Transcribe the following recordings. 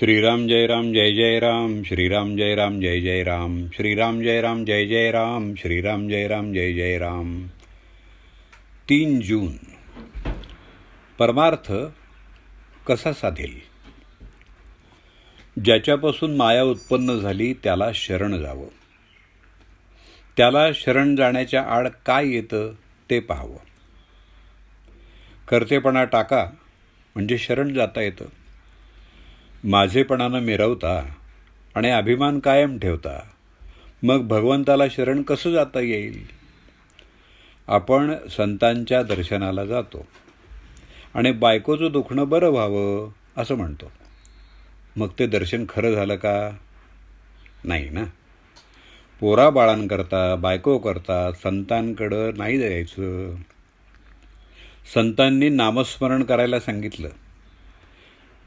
श्रीराम जय राम जय जय राम श्रीराम जय राम जय जय राम श्रीराम जय राम जय जय राम श्रीराम जय राम जय जय राम। तीन जून। परमार्थ कसा साधेल? ज्याच्यापासून माया उत्पन्न झाली त्याला शरण जावं. त्याला शरण जाण्याच्या आड काय येतं ते पाहावं. कर्तेपणा टाका म्हणजे शरण जाता येतं. माझेपणानं मिरवता आणि अभिमान कायम ठेवता. मग भगवंताला शरण कसं जाता येईल? आपण संतांच्या दर्शनाला जातो आणि बायकोचं दुखणं बरं व्हावं असं म्हणतो. मग ते दर्शन खरं झालं का? नाही ना. पोरा बाळांकरता बायको करता संतांकडं नाही जायचं. संतांनी नामस्मरण करायला सांगितलं.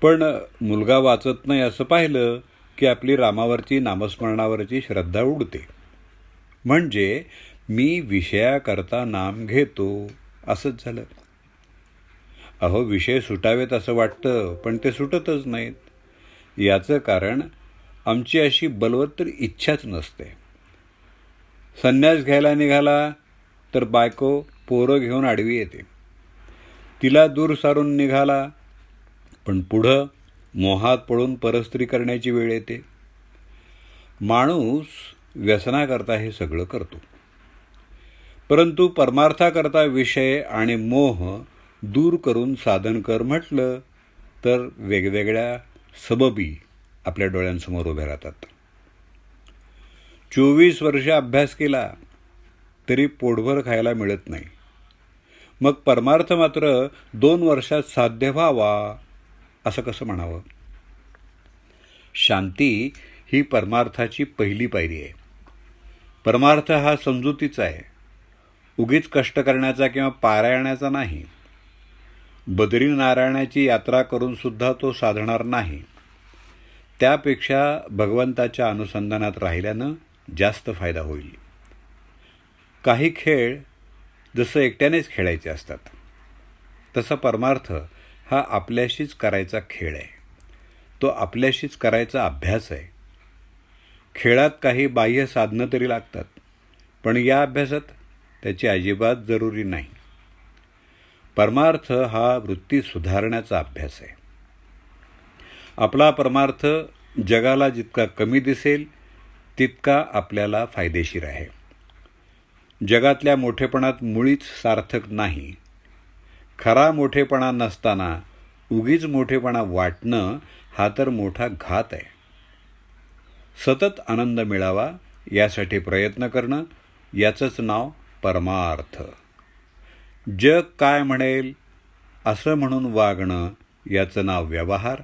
पण मुलगा वाचत नाही असं पाहिलं की आपली रामावरची नामस्मरणावरची श्रद्धा उडते. म्हणजे मी विषयाकरता नाम घेतो असंच झालं. अहो विषय सुटावेत असं वाटतं पण ते सुटतच नाहीत. याचं कारण आमची अशी बलवत्तर इच्छाच नसते. संन्यास घ्यायला निघाला तर बायको पोरं घेऊन आडवी येते. तिला दूर सारून निघाला पण पुढं मोहात पडून परस्त्री करण्याची वेळ येते. माणूस व्यसनाकरता हे सगळं करतो. परंतु परमार्थाकरता विषय आणि मोह दूर करून साधन कर म्हटलं तर वेगवेगळ्या सबबी आपल्या डोळ्यांसमोर उभ्या राहतात. चोवीस वर्ष अभ्यास केला तरी पोटभर खायला मिळत नाही. मग परमार्थ मात्र दोन वर्षात साध्य व्हावा असं कसं म्हणावं? शांती ही परमार्थाची पहिली पायरी आहे. परमार्थ हा समजुतीचा आहे. उगीच कष्ट करण्याचा किंवा पारायणाचा नाही. बदरी नारायणाची यात्रा करून सुद्धा तो साधणार नाही. त्यापेक्षा भगवंताच्या अनुसंधानात राहिल्यानं जास्त फायदा होईल. काही खेळ जसं एकट्यानेच खेळायचे असतात तसा परमार्थ हा आपल्याशीच करायचा खेळ आहे. तो आपल्याशीच करायचा अभ्यास आहे. खेळात काही बाह्य साधनं तरी लागतात पण या अभ्यासात त्याची अजिबात जरुरी नाही. परमार्थ हा वृत्ती सुधारण्याचा अभ्यास आहे. आपला परमार्थ जगाला जितका कमी दिसेल तितका आपल्याला फायदेशीर आहे. जगातल्या मोठेपणात मुळीच सार्थक नाही खरा मोठेपणा नसताना उगीच मोठेपणा वाटणं हा तर मोठा घात आहे. सतत आनंद मिळावा यासाठी प्रयत्न करणं याचंच नाव परमार्थ. जग काय म्हणेल असं म्हणून वागणं याचं नाव व्यवहार.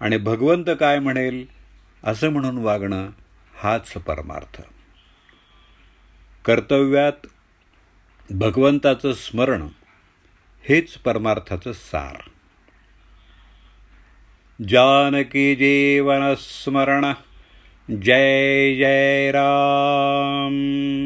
आणि भगवंत काय म्हणेल असं म्हणून वागणं हाच परमार्थ. कर्तव्यात भगवंताचं स्मरण हेच परमार्थाचं सार. जानकी जीवन स्मरण जय जय राम.